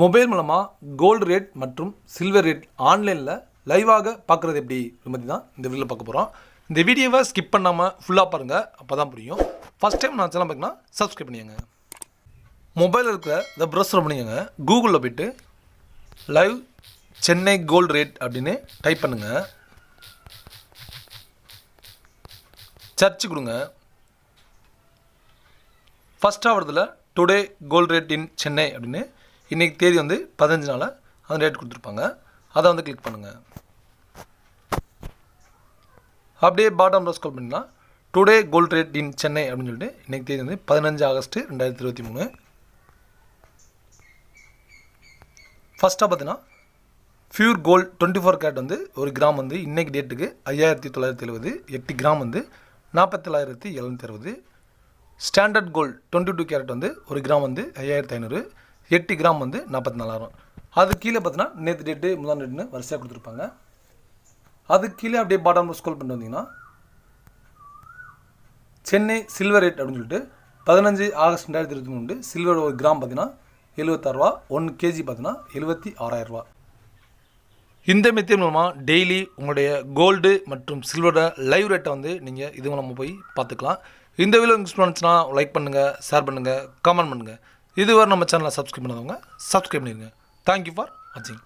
Mobile மூலமாக gold rate மற்றும் silver rate ஆன்லைனில் லைவாக பார்க்குறது எப்படி? இது பற்றி தான் இந்த வீடியோவில் பார்க்க போகிறோம் இந்த வீடியோவை ஸ்கிப் பண்ணாமல் ஃபுல்லாக பாருங்கள் அப்போ தான் புரியும். ஃபஸ்ட் டைம் நான் சேனல் பார்த்தீங்கன்னா சப்ஸ்கிரைப் பண்ணிக்கங்க. மொபைலில் இருக்கிற இந்த ப்ரௌசர் பண்ணிக்கோங்க. கூகுளில் போயிட்டு லைவ் சென்னை கோல்டு ரேட் அப்படின்னு டைப் பண்ணுங்கள் சர்ச்சு கொடுங்க. First ஆகிறதுல today gold rate in Chennai அப்படின்னு இன்றைக்கி தேதி வந்து பதினஞ்சு நாளில் அந்த டேட் கொடுத்துருப்பாங்க. அதை வந்து கிளிக் பண்ணுங்கள் அப்படியே பாட்டம் ஸ்க்ரோல் பண்ணிங்கன்னா today gold rate in Chennai அப்படின்னு சொல்லிட்டு இன்றைக்கி தேதி வந்து பதினஞ்சு ஆகஸ்ட் ரெண்டாயிரத்தி இருபத்தி மூணு. ஃபஸ்ட்டாக பார்த்தீங்கன்னா pure gold twenty four carat வந்து ஒரு கிராம் வந்து இன்றைக்கி டேட்டுக்கு ஐயாயிரத்தி தொள்ளாயிரத்தி எழுபது எட்டு கிராம் வந்து நாற்பத்தேழாயிரத்தி எழுநூற்றி அறுபது. Standard gold twenty two carat வந்து ஒரு கிராம் வந்து ஐயாயிரத்தி ஐநூறு. எட்டு கிராம் வந்து நாற்பத்தி நாலாயிரம் அது கீழே பார்த்தீங்கன்னா நேற்று டேட்டு முதல் டேட்டுன்னு வரிசையாக கொடுத்துருப்பாங்க. அது கீழே அப்படியே பாட்டம் ஸ்கோல் பண்ணிட்டு வந்தீங்கன்னா சென்னை சில்வர் ரேட் அப்படின்னு சொல்லிட்டு பதினஞ்சு ஆகஸ்ட் ரெண்டாயிரத்தி இருபத்தி மூணு சில்வர் ஒரு கிராம் பார்த்தீங்கன்னா எழுபத்தாறுரூவா ஒன் கேஜி பார்த்தீங்கன்னா எழுபத்தி ஆறாயிரரூவா இந்த மெத்தட் மூலமாக டெய்லி உங்களுடைய கோல்டு மற்றும் சில்வரோட லைவ் ரேட்டை வந்து நீங்கள் இது மூலமாக போய் பார்த்துக்கலாம். இந்த வீடியோ யூஸ் பண்ணுச்சுன்னா லைக் பண்ணுங்கள் ஷேர் பண்ணுங்கள் கமெண்ட் பண்ணுங்கள் இதுவரை நம்ம சேனலை சப்ஸ்கிரைப் பண்ணாதவங்க சப்ஸ்கிரைப் பண்ணிடுங்க தேங்க்யூ ஃபார் வாட்சிங்